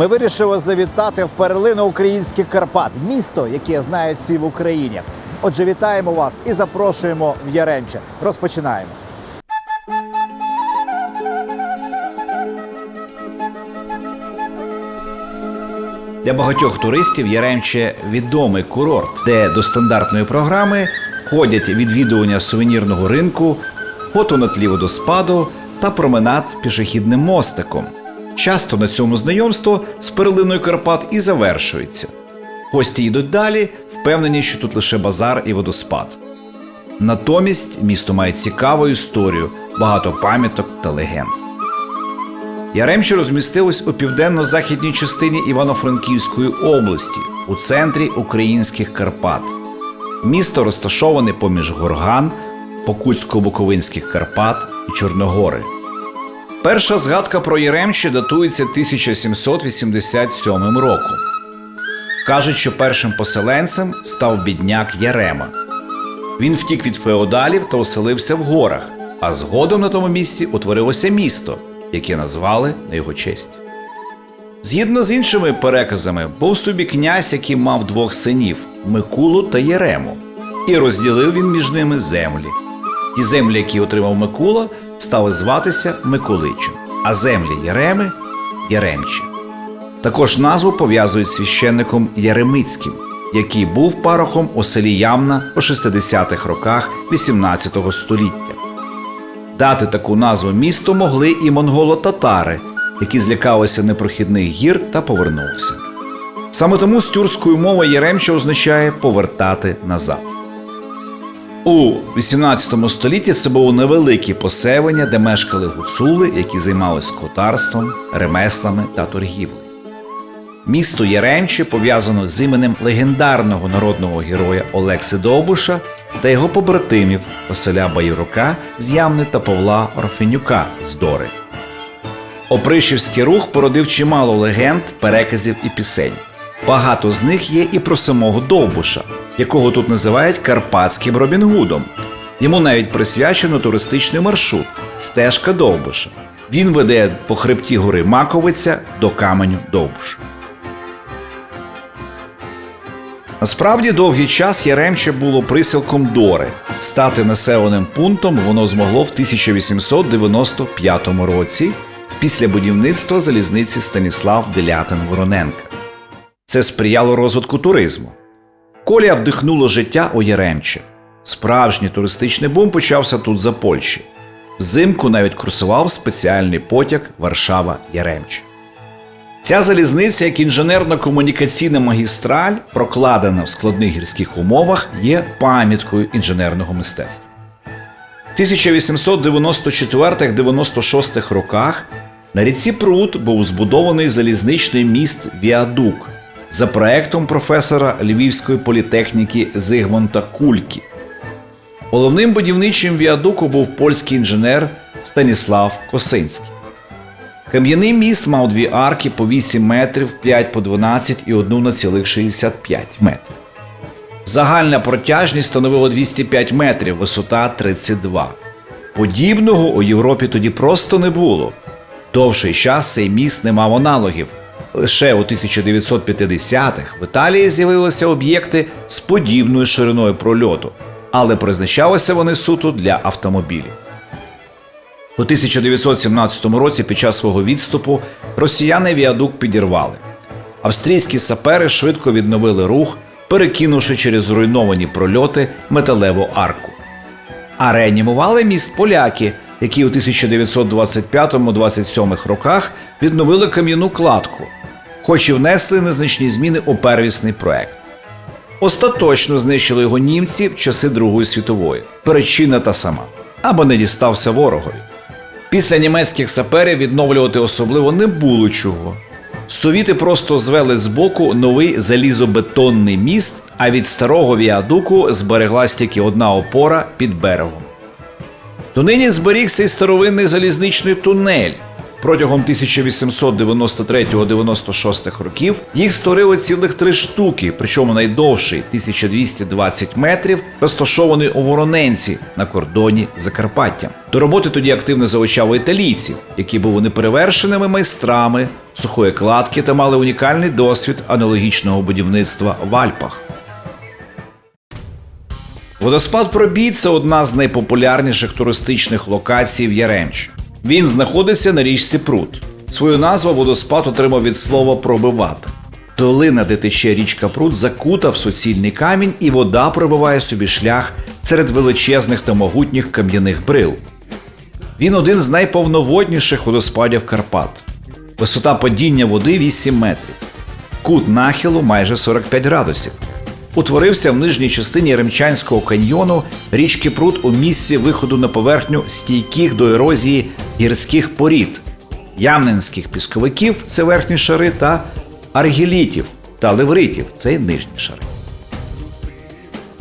Ми вирішили завітати в перлину українських Карпат, місто, яке знають всі в Україні. Отже, вітаємо вас і запрошуємо в Яремче. Розпочинаємо. Для багатьох туристів Яремче відомий курорт, де до стандартної програми входять відвідування сувенірного ринку, фото на тлі водоспаду та променад пішохідним мостиком. Часто на цьому знайомство з перлиною Карпат і завершується. Гості йдуть далі, впевнені, що тут лише базар і водоспад. Натомість місто має цікаву історію, багато пам'яток та легенд. Яремче розмістилось у південно-західній частині Івано-Франківської області, у центрі українських Карпат. Місто розташоване поміж Горган, Покутсько-Буковинських Карпат і Чорногори. Перша згадка про Яремче датується 1787 роком. Кажуть, що першим поселенцем став бідняк Ярема. Він втік від феодалів та оселився в горах, а згодом на тому місці утворилося місто, яке назвали на його честь. Згідно з іншими переказами, був собі князь, який мав двох синів Микулу та Єрему, і розділив він між ними землі. Ті землі, які отримав Микула, стали зватися Миколичем, а землі Єреми Яремчі. Також назву пов'язують з священником Яремицьким, який був парохом у селі Ямна у 60-х роках 18 століття. Дати таку назву місту могли і монголо-татари, які злякалися непрохідних гір та повернулися. Саме тому з тюркською мовою Яремче означає повертати назад. У 18 столітті це було невелике поселення, де мешкали гуцули, які займалися скотарством, ремеслами та торгівлею. Місто Яремче пов'язано з іменем легендарного народного героя Олекси Довбуша та його побратимів Василя Байрука з Ямни та Павла Орфенюка з Дори. Опришівський рух породив чимало легенд, переказів і пісень. Багато з них є і про самого Довбуша, якого тут називають Карпатським Робін Гудом. Йому навіть присвячено туристичний маршрут стежка Довбуша. Він веде по хребті гори Маковиця до каменю Довбуша. Насправді довгий час Яремче було присілком Дори. Стати населеним пунктом воно змогло в 1895 році після будівництва залізниці Станіслав Делятин Вороненка. Це сприяло розвитку туризму. Колія вдихнуло життя у Яремче. Справжній туристичний бум почався тут за Польщі. Взимку навіть курсував спеціальний потяг Варшава-Яремче. Ця залізниця, як інженерно-комунікаційна магістраль, прокладена в складних гірських умовах, є пам'яткою інженерного мистецтва. В 1894-96 роках на ріці Прут був збудований залізничний міст Віадук за проектом професора Львівської політехніки Зигмонта Кулькі. Головним будівничим віадуку був польський інженер Станіслав Косинський. Кам'яний міст мав дві арки по 8 метрів, 5 по 12 і одну на цілих 65 метрів. Загальна протяжність становила 205 метрів, висота 32. Подібного у Європі тоді просто не було. Довший час цей міст не мав аналогів. Лише у 1950-х в Італії з'явилися об'єкти з подібною шириною прольоту, але призначалися вони суто для автомобілів. У 1917 році під час свого відступу росіяни віадук підірвали. Австрійські сапери швидко відновили рух, перекинувши через зруйновані прольоти металеву арку. А реанімували міст поляки, які у 1925-27 роках відновили кам'яну кладку, хоч і внесли незначні зміни у первісний проект. Остаточно знищили його німці в часи Другої світової. Причина та сама або не дістався ворогові. Після німецьких саперів відновлювати особливо не було чого. Совіти просто звели з боку новий залізобетонний міст, а від старого віадуку збереглась тільки одна опора під берегом. Донині зберігся й старовинний залізничний тунель. Протягом 1893-96 років їх створили цілих три штуки, причому найдовший 1220 метрів, розташований у Вороненці на кордоні з Закарпаттям. До роботи тоді активно залучали італійців, які були неперевершеними майстрами сухої кладки та мали унікальний досвід аналогічного будівництва в Альпах. Водоспад Пробій це одна з найпопулярніших туристичних локацій в Яремчі. Він знаходиться на річці Прут. Свою назву водоспад отримав від слова пробивати. Долина, де тече річка Прут, закута в суцільний камінь, і вода пробиває собі шлях серед величезних та могутніх кам'яних брил. Він один з найповноводніших водоспадів Карпат. Висота падіння води 8 метрів. Кут нахилу майже 45 градусів. Утворився в нижній частині Ремчанського каньйону річки Прут у місці виходу на поверхню стійких до ерозії гірських порід, ямненських пісковиків це верхні шари, та аргілітів та левритів це нижні шари.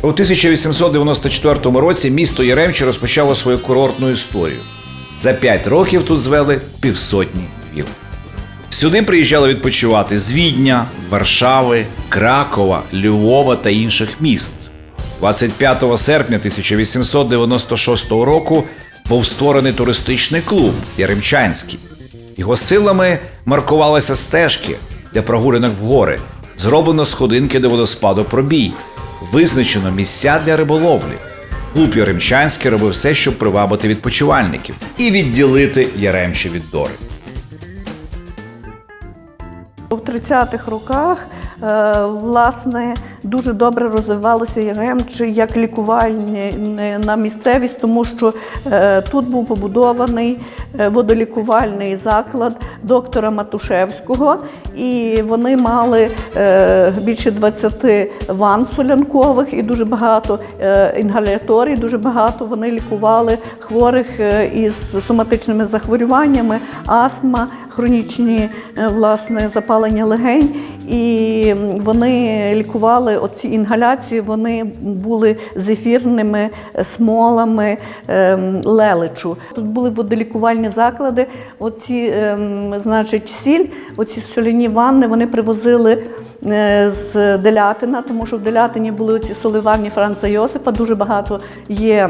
У 1894 році місто Яремче розпочало свою курортну історію. За п'ять років тут звели півсотні віл. Сюди приїжджали відпочивати з Відня, Варшави, Кракова, Львова та інших міст. 25 серпня 1896 року був створений туристичний клуб Яремчанський. Його силами маркувалися стежки для прогулянок в гори, зроблено сходинки до водоспаду пробій, визначено місця для риболовлі. Клуб Яремчанський робив все, щоб привабити відпочивальників і відділити Яремче від Дори. У 30-х роках е, власне дуже добре розвивалося Яремче як лікувальні на місцевість, тому що е, тут був побудований е, водолікувальний заклад доктора Матушевського, і вони мали е, більше 20 ванн солянкових і дуже багато е, інгаляторій, дуже багато вони лікували хворих е, із соматичними захворюваннями, астма, хронічні власне запалення легень. І вони лікували оці інгаляції, вони були з ефірними смолами ем, лелечу. Тут були водолікувальні заклади. Оці, ем, значить, сіль, оці соляні ванни вони привозили е, з Делятина, тому що в Делятині були ці соливарні Франца Йосипа. Дуже багато є.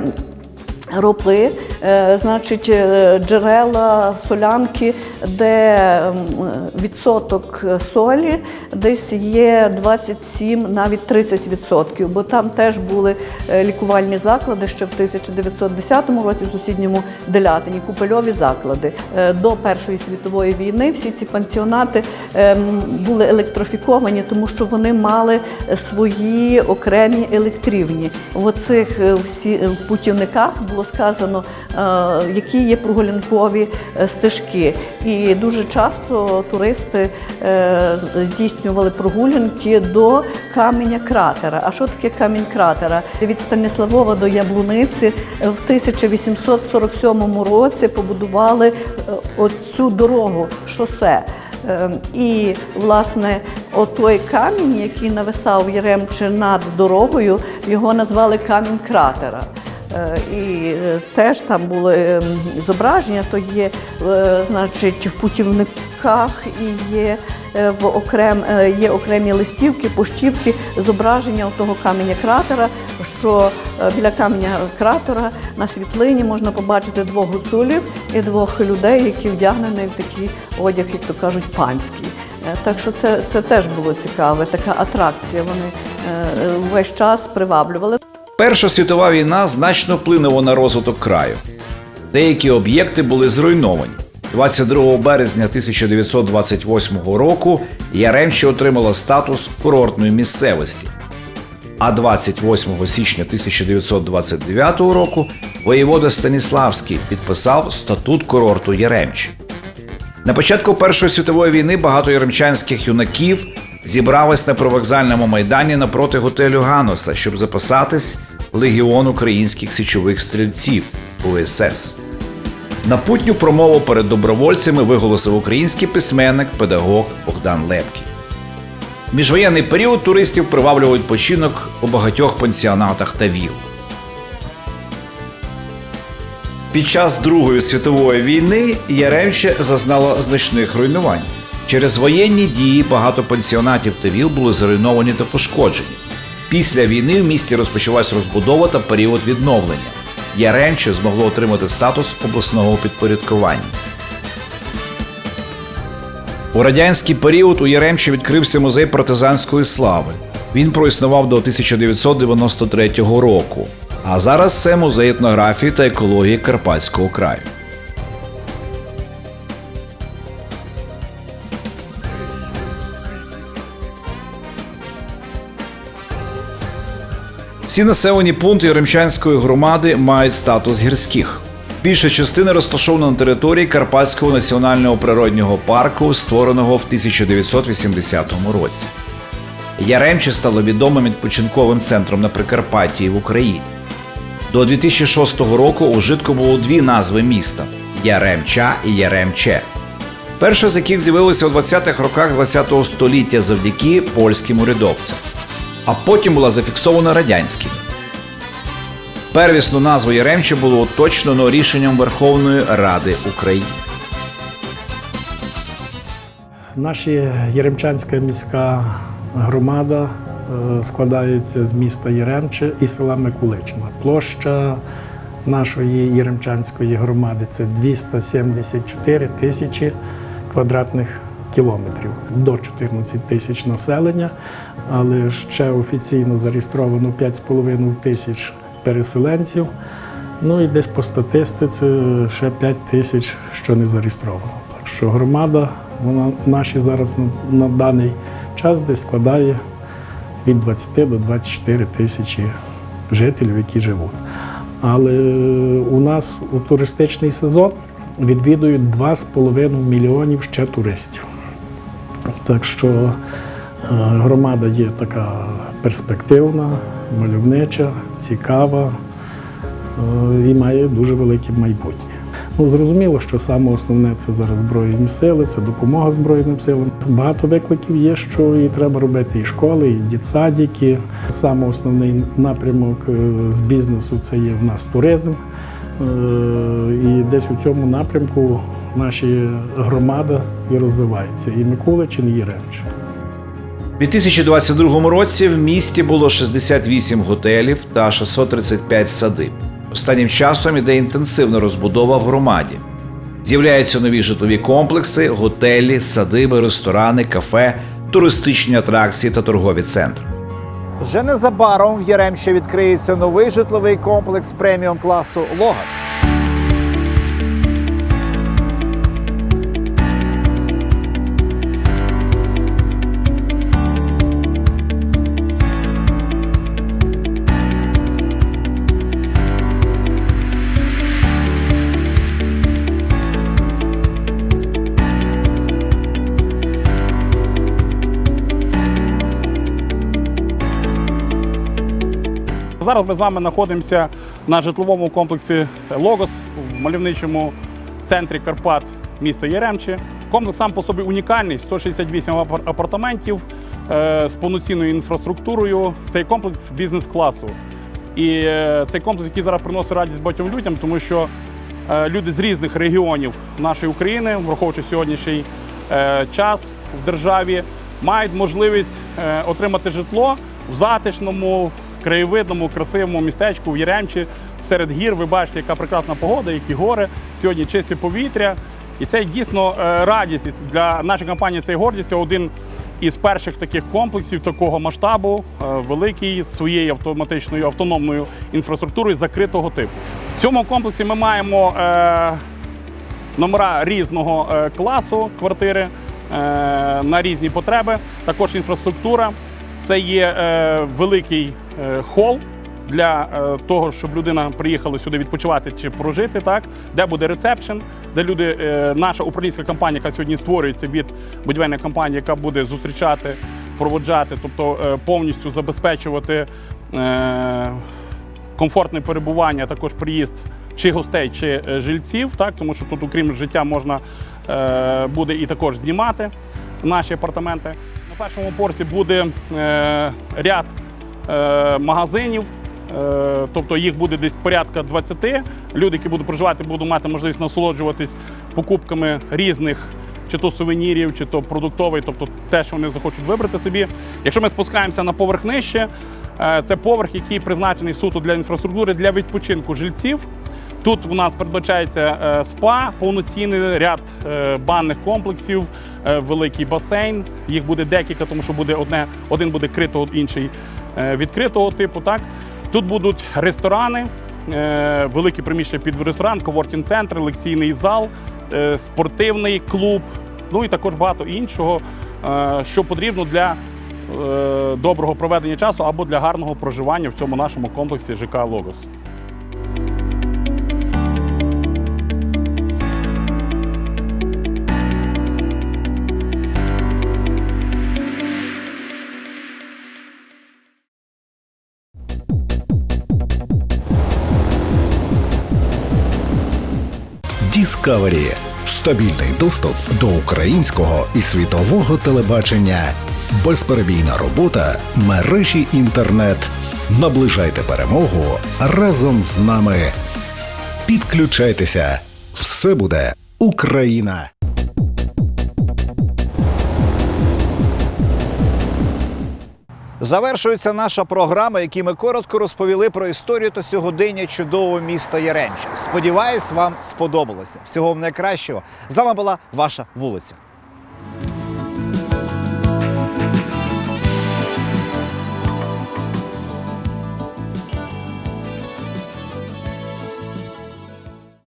Ропи, е, значить, е, джерела, солянки, де відсоток солі десь є 27, навіть 30 відсотків, бо там теж були е, лікувальні заклади ще в 1910 році в сусідньому Делятині, купельові заклади. До Першої світової війни всі ці пансіонати були електрофіковані, тому що вони мали свої окремі електрівні. В оцих всі е, путівниках було сказано, е, які є прогулянкові е, стежки. І дуже часто туристи е, здійснювали прогулянки до каменя кратера. А що таке камінь кратера? Від Станіславова до Яблуниці в 1847 році побудували оцю дорогу, шосе. І, власне, отой камінь, який нависав Яремче над дорогою, його назвали камінь кратера. Е, І е, теж там були ем, зображення, то є, е, значить, в путівниках і є в окрем, є окремі листівки, поштівки, зображення того каменя кратера, що біля каменя кратера на світлині можна побачити двох гуцулів і двох людей, які вдягнені в такий одяг, як то кажуть, панський. Так що це, це теж було цікаве, така атракція. Вони весь час приваблювали. Перша світова війна значно вплинула на розвиток краю. Деякі об'єкти були зруйновані. 22 березня 1928 року Яремче отримала статус курортної місцевості. А 28 січня 1929 року воєвода Станіславський підписав статут курорту Яремче. На початку Першої світової війни багато яремчанських юнаків зібрались на привокзальному майдані напроти готелю Ганоса, щоб записатись Легіон українських січових стрільців УСС. Напутню промову перед добровольцями виголосив український письменник, педагог Богдан Лепкий. Міжвоєнний період туристів приваблював відпочинок у багатьох пансіонатах та віл. Під час Другої світової війни Яремче зазнало значних руйнувань. Через воєнні дії багато пансіонатів та віл були зруйновані та пошкоджені. Після війни в місті розпочалась розбудова та період відновлення. Яремче змогло отримати статус обласного підпорядкування. У радянський період у Яремчі відкрився музей партизанської слави. Він проіснував до 1993 року. А зараз це музей етнографії та екології Карпатського краю. Всі населені пункти Яремчанської громади мають статус гірських. Більша частина розташована на території Карпатського національного природнього парку, створеного в 1980 році. Яремче стало відомим відпочинковим центром на Прикарпатті в Україні. До 2006 року у житку було дві назви міста Яремча і Яремче. Перша з яких з'явилася у 20-х роках ХХ століття завдяки польським урядовцям, а потім була зафіксована радянським. Первісну назву Яремче було уточнено рішенням Верховної Ради України. Наша Яремчанська міська громада е, складається з міста Яремче і села Микуличина. Площа нашої Яремчанської громади це 274 тисячі квадратних кілометрів до 14 тисяч населення, але ще офіційно зареєстровано 5,5 тисяч переселенців. Ну і десь по статистиці ще 5 тисяч, що не зареєстровано. Так що громада, вона наші зараз на, на даний час десь складає від 20 до 24 тисячі жителів, які живуть. Але у нас у туристичний сезон відвідують 2,5 мільйонів ще туристів. Так що е, громада є така перспективна, мальовнича, цікава е, і має дуже велике майбутнє. Ну, зрозуміло, що саме основне це зараз Збройні сили, це допомога Збройним силам. Багато викликів є, що і треба робити і школи, і дітсадики. Саме основний напрямок е, з бізнесу це є в нас туризм. І десь у цьому напрямку наша громада і розвивається. І Миколичин, і Яремче. У 2022 році в місті було 68 готелів та 635 садиб. Останнім часом іде інтенсивна розбудова в громаді. З'являються нові житлові комплекси, готелі, садиби, ресторани, кафе, туристичні атракції та торгові центри. Вже незабаром в Яремче відкриється новий житловий комплекс преміум класу Логас. Зараз ми з вами знаходимося на житловому комплексі Логос в мальовничому центрі Карпат, місто Яремче. Комплекс сам по собі унікальний: 168 апар- апартаментів е, з повноцінною інфраструктурою. Цей комплекс бізнес-класу. І е, цей комплекс, який зараз приносить радість багатьом людям, тому що е, люди з різних регіонів нашої України, враховуючи сьогоднішній час в державі, мають можливість отримати житло в затишному, краєвидному, красивому містечку в Яремчі серед гір. Ви бачите, яка прекрасна погода, які гори, сьогодні чисте повітря. І це дійсно е, радість для нашої компанії. Це гордість. Один із перших таких комплексів такого масштабу, е, великий своєю автоматичною автономною інфраструктурою закритого типу. В цьому комплексі ми маємо е, номера різного класу квартири на різні потреби. Також інфраструктура. Це є великий хол для е, того, щоб людина приїхала сюди відпочивати чи прожити, так де буде ресепшн, де люди, е, наша управлінська компанія, яка сьогодні створюється від будівельної компанії, яка буде зустрічати, проводжати, тобто е, повністю забезпечувати. Е, комфортне перебування, також приїзд чи гостей, чи е, жильців, так тому що тут, окрім життя, можна е, буде і також знімати наші апартаменти. На першому поверсі буде е, ряд е, магазинів. е, Тобто їх буде десь порядка 20. Люди, які будуть проживати, будуть мати можливість насолоджуватись покупками різних чи то сувенірів, чи то продуктовий, тобто те, що вони захочуть вибрати собі. Якщо ми спускаємося на поверх нижче, е, це поверх, який призначений суто для інфраструктури для відпочинку жильців. Тут у нас передбачається е, спа, повноцінний ряд е, банних комплексів, е, великий басейн. Їх буде декілька, тому що буде одне, один буде критого, інший е, відкритого типу. Так тут будуть ресторани, е, великі приміщення під ресторан, коворкінг центр, лекційний зал, е, спортивний клуб. Ну і також багато іншого, е, що потрібно для е, доброго проведення часу або для гарного проживання в цьому нашому комплексі ЖК Логос. Discovery – стабільний доступ до українського і світового телебачення, безперебійна робота мережі інтернет. Наближайте перемогу разом з нами. Підключайтеся. Все буде Україна. Завершується наша програма, якій ми коротко розповіли про історію та сьогодення чудового міста Яремче. Сподіваюсь, вам сподобалося. Всього вам найкращого. З вами була ваша вулиця.